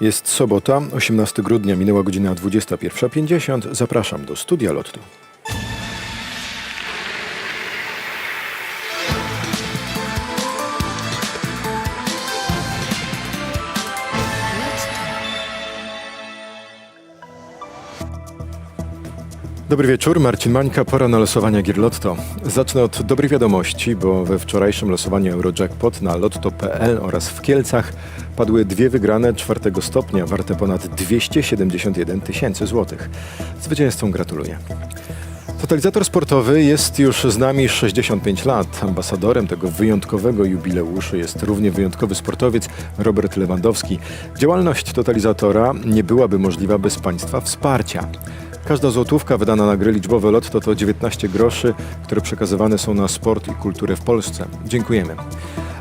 Jest sobota, 18 grudnia, minęła godzina 21.50. Zapraszam do studia Lotto. Dobry wieczór, Marcin Mańka, pora na losowania gier Lotto. Zacznę od dobrej wiadomości, bo we wczorajszym losowaniu Eurojackpot na lotto.pl oraz w Kielcach padły dwie wygrane czwartego stopnia, warte ponad 271 tysięcy złotych. Zwycięzcom gratuluję. Totalizator sportowy jest już z nami 65 lat. Ambasadorem tego wyjątkowego jubileuszu jest równie wyjątkowy sportowiec Robert Lewandowski. Działalność totalizatora nie byłaby możliwa bez Państwa wsparcia. Każda złotówka wydana na gry liczbowe Lotto to 19 groszy, które przekazywane są na sport i kulturę w Polsce. Dziękujemy.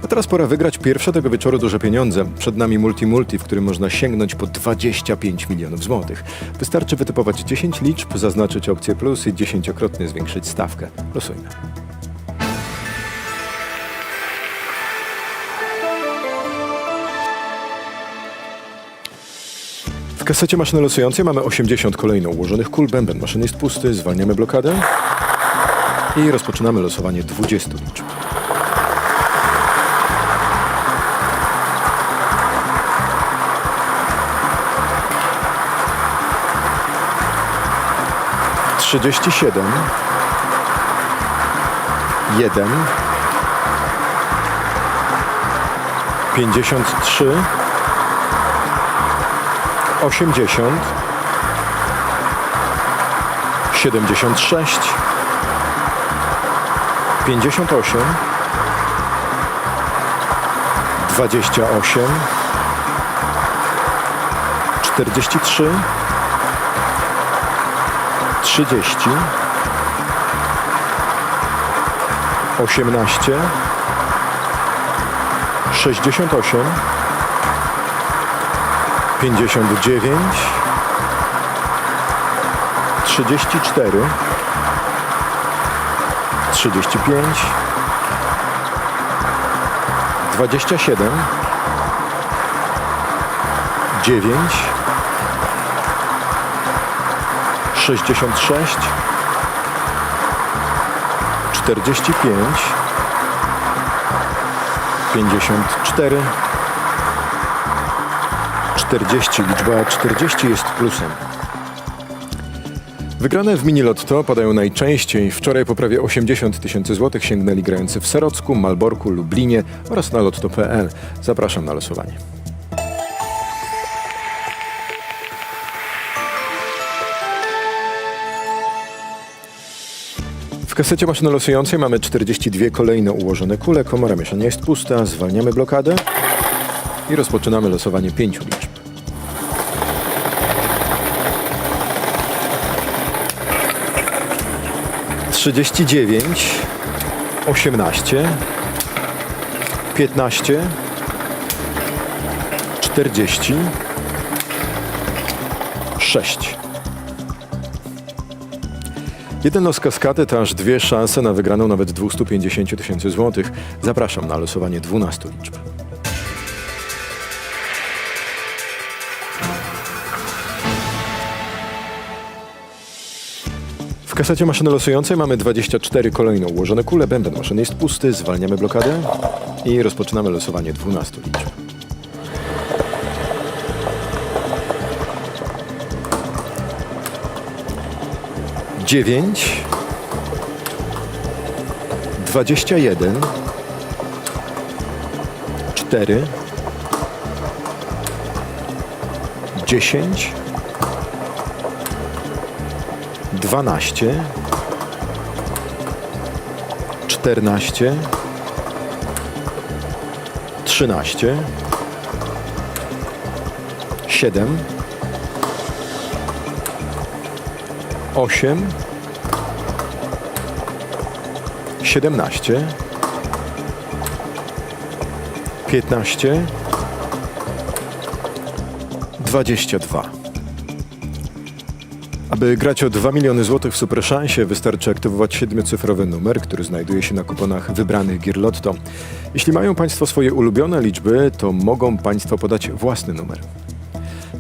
A teraz pora wygrać pierwsze tego wieczoru duże pieniądze. Przed nami multi-multi, w którym można sięgnąć po 25 milionów złotych. Wystarczy wytypować 10 liczb, zaznaczyć opcję plus i dziesięciokrotnie zwiększyć stawkę. Losujmy. Kasecie maszyny losującej mamy 80 kolejno ułożonych kul. Bęben maszyny jest pusty, zwalniamy blokadę i rozpoczynamy losowanie 20 liczb. Trzydzieści siedem, jeden, pięćdziesiąt trzy, osiemdziesiąt, siedemdziesiąt sześć, pięćdziesiąt osiem, dwadzieścia osiem, czterdzieści 59 34 35 27 9 66 45 54 40. Liczba 40 jest plusem. Wygrane w mini lotto padają najczęściej. Wczoraj po prawie 80 tysięcy złotych sięgnęli grający w Serocku, Malborku, Lublinie oraz na lotto.pl. Zapraszam na losowanie. W kasecie maszyny losującej mamy 42 kolejno ułożone kule. Komora mieszania jest pusta. Zwalniamy blokadę i rozpoczynamy losowanie pięciu liczb. Trzydzieści dziewięć, osiemnaście, piętnaście, czterdzieści, sześć. Jeden los kaskady to aż dwie szanse na wygraną nawet 250 tysięcy złotych. Zapraszam na losowanie 12 liczb. Kasecie maszyny losującej mamy 24 kolejno ułożone kule. Bęben maszyny jest pusty, zwalniamy blokadę i rozpoczynamy losowanie 12 liczb. Dziewięć, dwadzieścia jeden, cztery, dziesięć, dwanaście, czternaście, trzynaście, siedem, osiem, siedemnaście, piętnaście, dwadzieścia dwa. Aby grać o 2 miliony złotych w Super Szansie wystarczy aktywować siedmiocyfrowy numer, który znajduje się na kuponach wybranych gier Lotto. Jeśli mają Państwo swoje ulubione liczby, to mogą Państwo podać własny numer.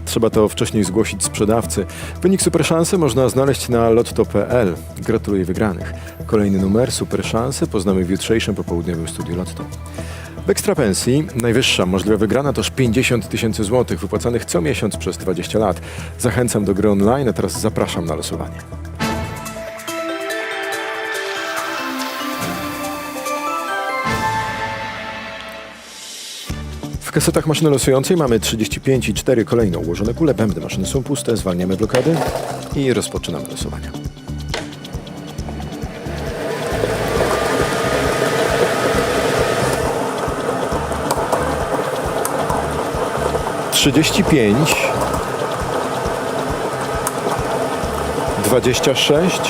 Trzeba to wcześniej zgłosić sprzedawcy. Wynik Superszansy można znaleźć na lotto.pl. Gratuluję wygranych. Kolejny numer Superszansy poznamy w jutrzejszym popołudniowym studiu Lotto. W ekstrapensji najwyższa możliwa wygrana to 50 tysięcy złotych wypłacanych co miesiąc przez 20 lat. Zachęcam do gry online, a teraz zapraszam na losowanie. W kasetach maszyny losującej mamy 35 i 4 kolejne ułożone kule. Bębny maszyny są puste, zwalniamy blokady i rozpoczynamy losowania. 35 26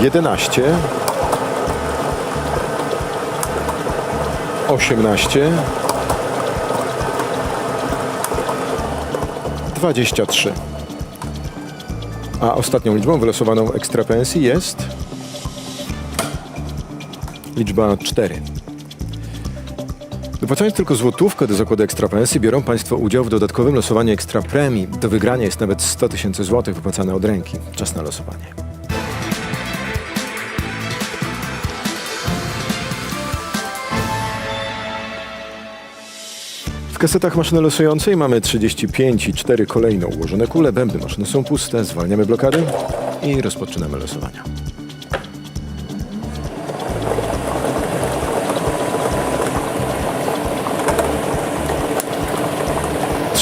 11 18 23 a ostatnią liczbą wylosowaną ekstra pensji jest liczba 4. Wypłacając tylko złotówkę do zakładu ekstrapensji, biorą Państwo udział w dodatkowym losowaniu ekstra premii. Do wygrania jest nawet 100 tysięcy złotych wypłacane od ręki. Czas na losowanie. W kasetach maszyny losującej mamy 35 i 4 kolejno ułożone kule. Bębny maszyny są puste, zwalniamy blokady i rozpoczynamy losowania.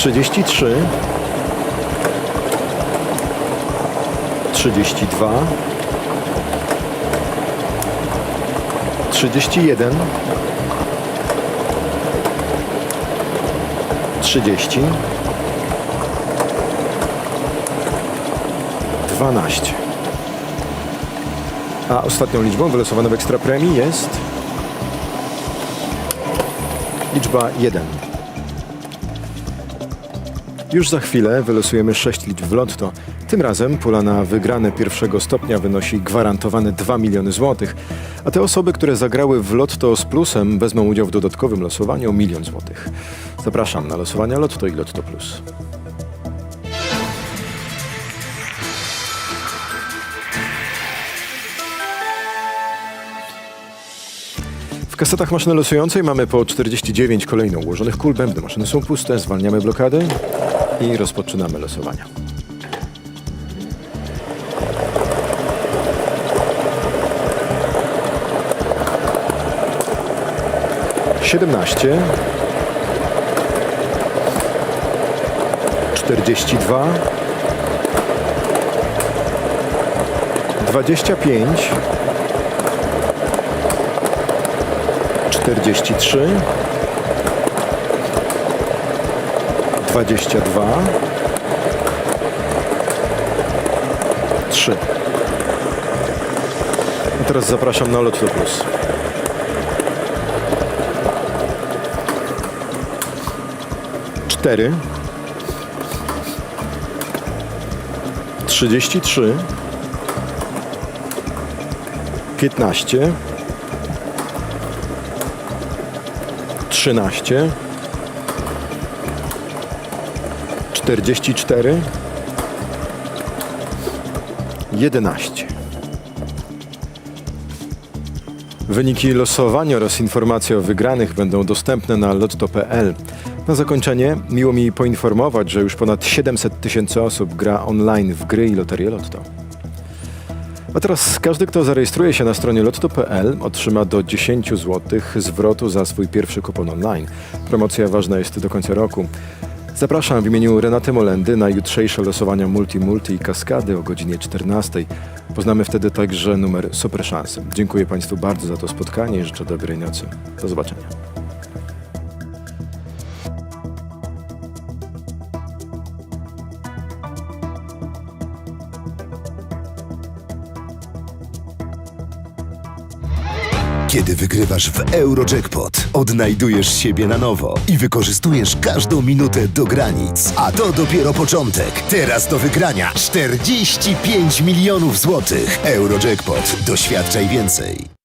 Trzydzieści trzy, trzydzieści dwa, trzydzieści jeden, trzydzieści, dwanaście. A ostatnią liczbą wylosowaną w ekstra premii jest liczba 1. Już za chwilę wylosujemy 6 liczb w lotto. Tym razem pula na wygrane pierwszego stopnia wynosi gwarantowane 2 miliony złotych, a te osoby, które zagrały w lotto z plusem wezmą udział w dodatkowym losowaniu o milion złotych. Zapraszam na losowania Lotto i Lotto Plus. W kasetach maszyny losującej mamy po 49 kolejno ułożonych kul. Bębny maszyny są puste, zwalniamy blokady i rozpoczynamy losowania. Siedemnaście, czterdzieści dwa, dwadzieścia pięć, czterdzieści trzy, dwadzieścia dwa, trzy. A teraz zapraszam na Lotto Plus. Cztery. Trzydzieści trzy. Piętnaście. Trzynaście. Czterdzieści cztery. Jedenaście. Wyniki losowania oraz informacje o wygranych będą dostępne na lotto.pl. Na zakończenie miło mi poinformować, że już ponad 700 tysięcy osób gra online w gry i loterię Lotto. A teraz każdy, kto zarejestruje się na stronie lotto.pl otrzyma do 10 zł zwrotu za swój pierwszy kupon online. Promocja ważna jest do końca roku. Zapraszam w imieniu Renaty Molendy na jutrzejsze losowania Multi Multi i Kaskady o godzinie 14. Poznamy wtedy także numer Super Szansy. Dziękuję Państwu bardzo za to spotkanie i życzę dobrej nocy. Do zobaczenia. Kiedy wygrywasz w Eurojackpot, odnajdujesz siebie na nowo i wykorzystujesz każdą minutę do granic. A to dopiero początek. Teraz do wygrania 45 milionów złotych. Eurojackpot. Doświadczaj więcej.